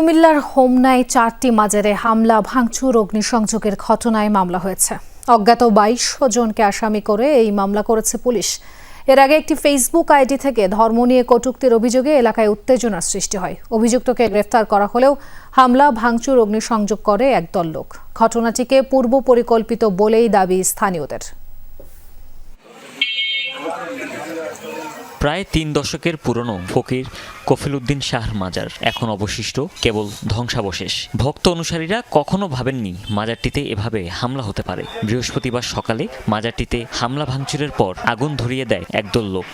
কুমিল্লার হোমনায় চারটি মাজারে হামলা, ভাঙচুর, অগ্নিসংযোগের ঘটনায় মামলা হয়েছে। অজ্ঞাত বাইশ জনকে আসামি করে এই মামলা করেছে পুলিশ। এর আগে একটি ফেসবুক আইডি থেকে ধর্ম নিয়ে কটূক্তির অভিযোগে এলাকায় উত্তেজনার সৃষ্টি হয়। অভিযুক্তকে গ্রেফতার করা হলেও হামলা, ভাঙচুর, অগ্নিসংযোগ করে একদল লোক। ঘটনাটিকে পূর্ব পরিকল্পিত বলেই দাবি স্থানীয়দের। প্রায় তিন দশকের পুরনো ফকির কফিলুদ্দিন শাহর মাজার। এখন অবশিষ্ট কেবল ধ্বংসাবশেষ। ভক্ত অনুসারীরা কখনো ভাবেননি মাজারটিতে এভাবে হামলা হতে পারে। বৃহস্পতিবার সকালে মাজারটিতে হামলা ভাঙচুরের পর আগুন ধরিয়ে দেয় একদল লোক।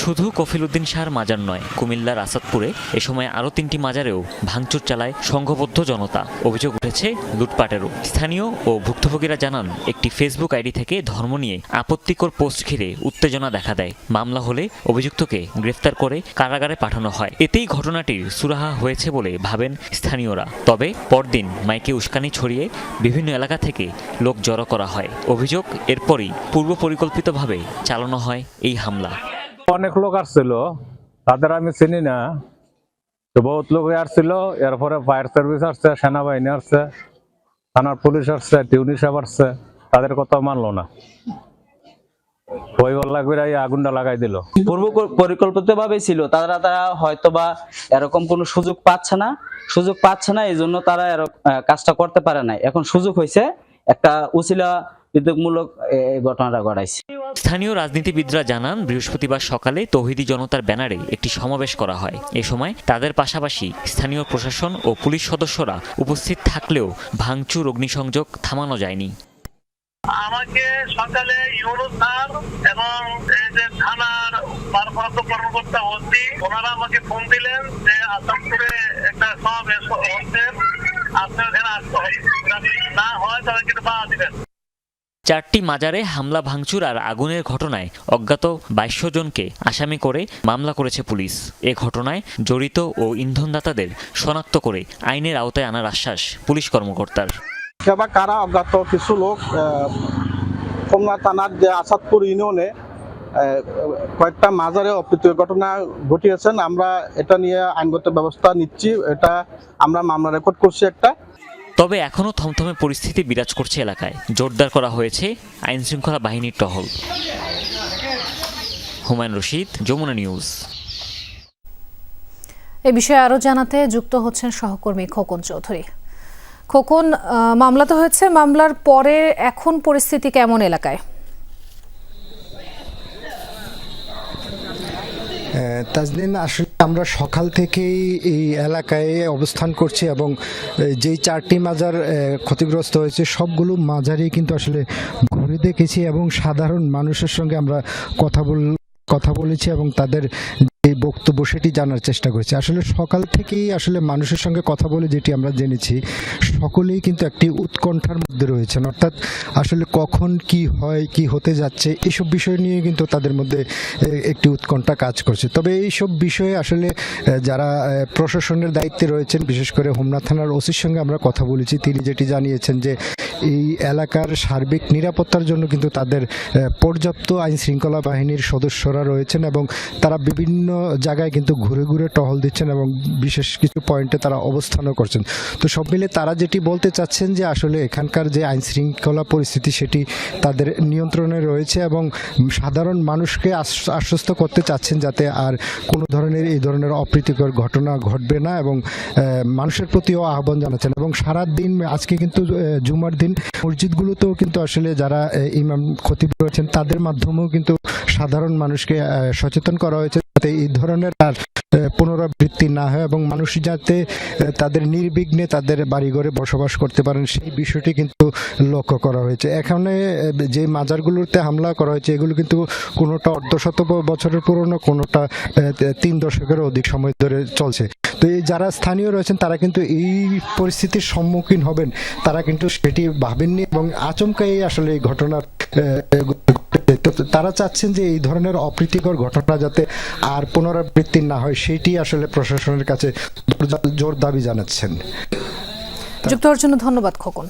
শুধু কফিলউদ্দিন শাহর মাজার নয় কুমিল্লার আসাদপুরে এ সময় আরও তিনটি মাজারেও ভাঙচুর চালায় সংঘবদ্ধ জনতা। অভিযোগ উঠেছে, লুটপাটেরও। স্থানীয় ও ভুক্তভোগীরা জানান, একটি ফেসবুক আইডি থেকে ধর্ম নিয়ে আপত্তিকর পোস্ট ঘিরে উত্তেজনা দেখা দেয়। মামলা হলে অভিযুক্তকে গ্রেফতার করে কারাগারে পাঠানো হয়। এতেই ঘটনাটির সুরাহা হয়েছে বলে ভাবেন স্থানীয়রা। তবে পরদিন মাইকে উস্কানি ছড়িয়ে বিভিন্ন এলাকা থেকে লোক জড়ো করা হয়। অভিযোগ এরপরই পূর্ব পরিকল্পিতভাবে চালানো হয় এই হামলা। অনেক লোক আসছিল, তাদের আমি চিনি না। তো বহুত লোক আসছিল, এরপরে ফায়ার সার্ভিস আসছে, সেনাবাহিনী আসছে, থানার পুলিশ আসছে, টিউনি সাহেব আসছে, তাদের কথা মানলো না। পরিকল্পিত ভাবে ছিল, তারা তারা এরকম কোনো সুযোগ পাচ্ছে না, সুযোগ পাচ্ছে না, এই জন্য তারা কাজটা করতে পারে না এখন সুযোগ হয়েছে, একটা উচিলা বিদ্যুৎমূলক এই ঘটনাটা ঘটাইছে। স্থানীয় রাজনীতিবিদরা জানান, বৃহস্পতিবার সকালে তৌহিদি জনতার ব্যানারে একটি সমাবেশ করা হয়। এ সময় তাদের পাশাপাশি স্থানীয় প্রশাসন ও পুলিশ সদস্যরা উপস্থিত থাকলেও ভাঙচুর, অগ্নিসংযোগ থামানো যায়নি। আমাকে সকালে স্যার এবং এই যে থানার ভারপ্রাপ্ত কর্মকর্তা ওসি, ওনারা আমাকে ফোন দিলেন যে আসামপুরে একটা সমাবেশ হচ্ছে। আপনার এখানে আসতে হবে। না হয় তাহলে কিন্তু বাধা দিবেন। চারটি মাজারে হামলা, ভাঙচুর আর আগুনের ঘটনায় অজ্ঞাত বাইশ জনকে আসামি করে মামলা করেছে পুলিশ। এ ঘটনায় জড়িত ও ইন্ধনদাতাদের শনাক্ত করে আইনের আওতায় আনার আশ্বাস পুলিশ কর্মকর্তার। কারা অজ্ঞাত? কিছু লোক হোমনা থানার যে আসাদপুর ইউনিয়নে কয়েকটা মাজারে অপ্রীতিকর ঘটনা ঘটিয়েছেন। আমরা এটা নিয়ে আইনগত ব্যবস্থা নিচ্ছি। এটা আমরা মামলা রেকর্ড করছি একটা। তবে এখনও থমথমে পরিস্থিতি বিরাজ করছে এলাকায়। জোরদার করা হয়েছে আইনশৃঙ্খলা বাহিনীর টহল। হুমায়ুন রশিদ যমুনা নিউজ। এ বিষয়ে আরও জানাতে যুক্ত হচ্ছেন সহকর্মী খোকন চৌধুরী। খোকন আহ, মামলা তো হয়েছে মামলার পরে এখন পরিস্থিতি কেমন এলাকায়? আহ, তাজনীন আসলে আমরা সকাল থেকেই এই এলাকায় অবস্থান করছি এবং যেই চারটি মাজার ক্ষতিগ্রস্ত হয়েছে, সবগুলো মাজারই কিন্তু আসলে ঘুরে দেখেছি এবং সাধারণ মানুষের সঙ্গে আমরা কথা বল, কথা বলেছি এবং তাদের যে বক্তব্য সেটি জানার চেষ্টা করেছি। আসলে সকাল থেকেই আসলে মানুষের সঙ্গে কথা বলে যেটি আমরা জেনেছি, সকলেই কিন্তু একটি উৎকণ্ঠার মধ্যে রয়েছেন। অর্থাৎ আসলে কখন কি হয়, কি হতে যাচ্ছে, এসব বিষয় নিয়ে কিন্তু তাদের মধ্যে একটি উৎকণ্ঠা কাজ করছে। তবে এইসব বিষয়ে আসলে যারা প্রশাসনের দায়িত্বে রয়েছেন, বিশেষ করে হোমনা থানার ওসির সঙ্গে আমরা কথা বলেছি, তিনি যেটি জানিয়েছেন যে এই এলাকার সার্বিক নিরাপত্তার জন্য কিন্তু তাদের পর্যাপ্ত আইন শৃঙ্খলা বাহিনীর সদস্যরা রয়েছেন এবং তারা বিভিন্ন জায়গায় কিন্তু ঘুরে ঘুরে টহল দিচ্ছেন এবং বিশেষ কিছু পয়েন্টে তারা অবস্থানও করছেন। তো সব মিলে তারা যেটি বলতে চাচ্ছেন যে আসলে এখানকার যে আইন শৃঙ্খলা পরিস্থিতি সেটি তাদের নিয়ন্ত্রণে রয়েছে এবং সাধারণ মানুষকে আশ- আশ্বস্ত করতে চাচ্ছেন যাতে আর কোনো ধরনের এই ধরনের অপ্রীতিকর ঘটনা ঘটবে না এবং মানুষের প্রতিও আহ্বান জানাচ্ছেন এবং সারা দিন আজকে কিন্তু জুমার দিন মসজিদগুলোতেও কিন্তু আসলে যারা ইমাম খতিব রয়েছেন, তাদের মাধ্যমেও কিন্তু সাধারণ মানুষকে সচেতন করা হয়েছে যাতে এই ধরনের আর পুনরাবৃত্তি না হয় এবং মানুষ যাতে তাদের নির্বিঘ্নে তাদের বাড়িঘরে বসবাস করতে পারেন, সেই বিষয়টি কিন্তু লক্ষ্য করা হয়েছে। এখানে যে মাজারগুলোতে হামলা করা হয়েছে, এগুলো কিন্তু কোনোটা অর্ধশত বছরের পুরনো, কোনোটা তিন দশকের অধিক সময় ধরে চলছে। তো যারা স্থানীয় রয়েছেন, তারা কিন্তু এই পরিস্থিতির সম্মুখীন হবেন। তারা কিন্তু সেটি ভাবেননি এবং আচমকাই আসলে এই ঘটনার তারা চাচ্ছেন যে এই ধরনের অপ্রীতিকর ঘটনা যাতে আর পুনরাবৃত্তি না হয়, সেটি আসলে প্রশাসনের কাছে জোর দাবি জানাচ্ছেন। যুক্ত হওয়ার জন্য ধন্যবাদ খোকন।